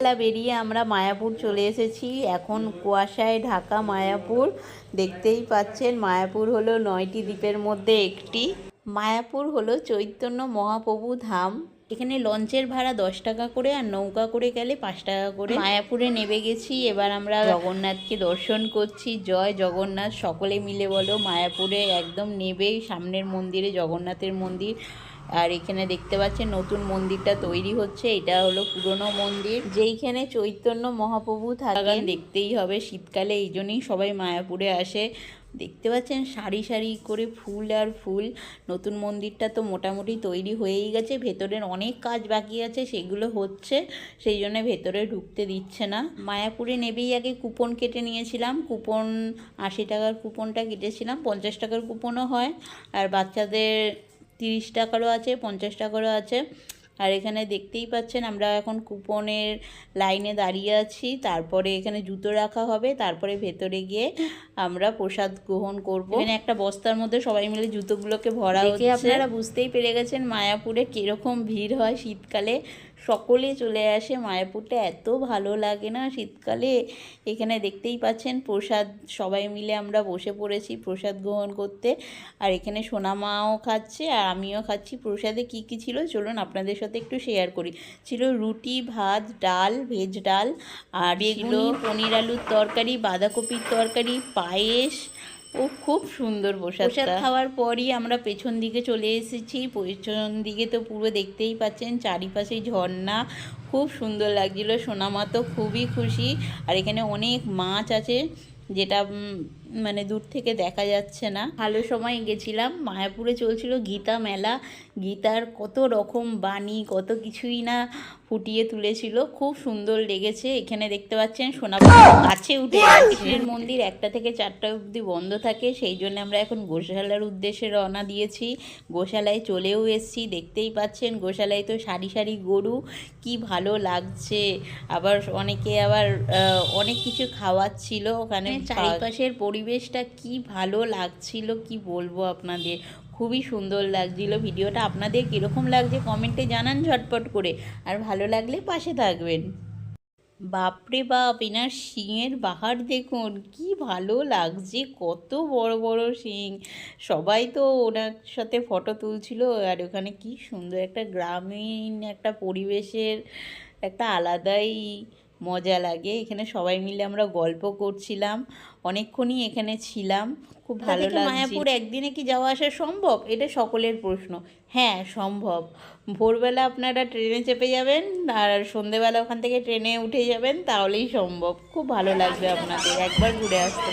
বেলা বেরিয়ে আমরা মায়াপুর চলে এসেছি। এখন কুয়াশায় ঢাকা মায়াপুর। দেখতেই পাচ্ছেন, মায়াপুর হলো নয়টি দ্বীপের মধ্যে একটি। মায়াপুর হলো চৈতন্য মহাপ্রভু ধাম। এখানে লঞ্চের ভাড়া দশ টাকা করে আর নৌকা করে গেলে পাঁচ টাকা করে। মায়াপুরে নেমে গেছি। এবার আমরা জগন্নাথকে দর্শন করছি। জয় জগন্নাথ। সকলে মিলে বলো, মায়াপুরে একদম নেবেই। সামনের মন্দিরে জগন্নাথের মন্দির। আর এখানে দেখতে পাচ্ছেন নতুন মন্দিরটা তৈরি হচ্ছে। এটা হলো পুরনো মন্দির। যেইখানে চৈতন্য মহাপ্রভু থাকেন। দেখতেই হবে। শীতকালে এই জন্যই সবাই মায়াপুরে আসে। দেখতে পাচ্ছেন সারি সারি করে ফুল আর ফুল। নতুন মন্দিরটা তো মোটামুটি তৈরি হয়েই গেছে। ভেতরের অনেক কাজ বাকি আছে, সেগুলো হচ্ছে। সেই জন্য ভেতরে ঢুকতে দিচ্ছে না। মায়াপুরে নেবেই আগে কুপন কেটে নিয়েছিলাম। কুপন আশি টাকার কুপনটা কেটেছিলাম। পঞ্চাশ টাকার কুপনও হয়। আর বাচ্চাদের তিরিশ টাকারও আছে পঞ্চাশ টাকারও আছে। আর এখানে দেখতেই পাচ্ছেন আমরা এখন কুপনের লাইনে দাঁড়িয়ে আছি। তারপরে এখানে জুতো রাখা হবে তারপরে ভেতরে গিয়ে আমরা প্রসাদ গ্রহণ করব। এখানে একটা বস্তার মধ্যে সবাই মিলে জুতোগুলোকে ভরা হচ্ছে। আপনারা বুঝতেই পেরে গেছেন মায়াপুরে কীরকম ভিড় হয় শীতকালে। সকলে চলে আসে মায়াপুরটা। এত ভালো লাগে না শীতকালে। এখানে দেখতেই পাচ্ছেন প্রসাদ সবাই মিলে আমরা বসে পড়েছি প্রসাদ গ্রহণ করতে। আর এখানে সোনামাও খাচ্ছে আর আমিও খাচ্ছি। প্রসাদে কি কি ছিল? চলুন আপনাদের সাথে একটু শেয়ার করি। ছিল রুটি ভাত ডাল ভেজ ডাল। আর এগুলো পনির আলুর তরকারি বাঁধাকপির তরকারি পায়েস ও খুব সুন্দর প্রসাদ প্রসাদ খাওয়ার পরই আমরা পেছন দিকে চলে এসেছি। পেছন দিকে তো পুরো দেখতেই পাচ্ছেন, চারিপাশে ঝর্ণা। খুব সুন্দর লাগছিল, সোনামা তো খুবই খুশি। আর এখানে অনেক মাছ আছে, যেটা মানে দূর থেকে দেখা যাচ্ছে না। ভালো সময় গেছিলাম, মায়াপুরে চলছিল গীতা মেলা। গীতার কত রকম বাণী, কত কিছুই না ফুটিয়ে তুলেছিল। খুব সুন্দর লেগেছে। এখানে দেখতে পাচ্ছেন সোনাপুর কাছে উঠে কৃষ্ণের মন্দির, একটা থেকে চারটা অবধি বন্ধ থাকে। সেই জন্য আমরা এখন গোশালার উদ্দেশ্যে রওনা দিয়েছি। গোশালায় চলেও এসেছি, দেখতেই পাচ্ছেন গোশালায় তো সারি সারি গরু। কি ভালো লাগছে। আবার অনেকে আবার অনেক কিছু খাওয়াচ্ছিল ওখানে। চারিপাশের পরিবেশটা কি ভালো লাগছিল, কি বলব আপনাদের? খুবই সুন্দর লাগছিল ভিডিওটা। আপনাদের কীরকম লাগছে কমেন্টে জানান ঝটপট করে। আর ভালো লাগলে পাশে থাকবেন। বাপরে বাপ, এনার শিংয়ের বাহার দেখুন, কি ভালো লাগছে, কত বড় বড় শিং। সবাই তো ওনার সাথে ফটো তুলছিল, আর ওখানে কি সুন্দর একটা গ্রামীণ একটা পরিবেশের একটা আলাদাই মজা লাগে। এখানে সবাই মিলে আমরা গল্প করছিলাম অনেকক্ষণই এখানে ছিলাম। খুব ভালো লাগছে। মায়াপুর একদিনে কি যাওয়া আসা সম্ভব? এটা সকলের প্রশ্ন। হ্যাঁ সম্ভব। ভোরবেলা আপনারা ট্রেনে চেপে যাবেন আর সন্ধেবেলা ওখান থেকে ট্রেনে উঠে যাবেন তাহলেই সম্ভব। খুব ভালো লাগবে আপনাদের। একবার ঘুরে আসতে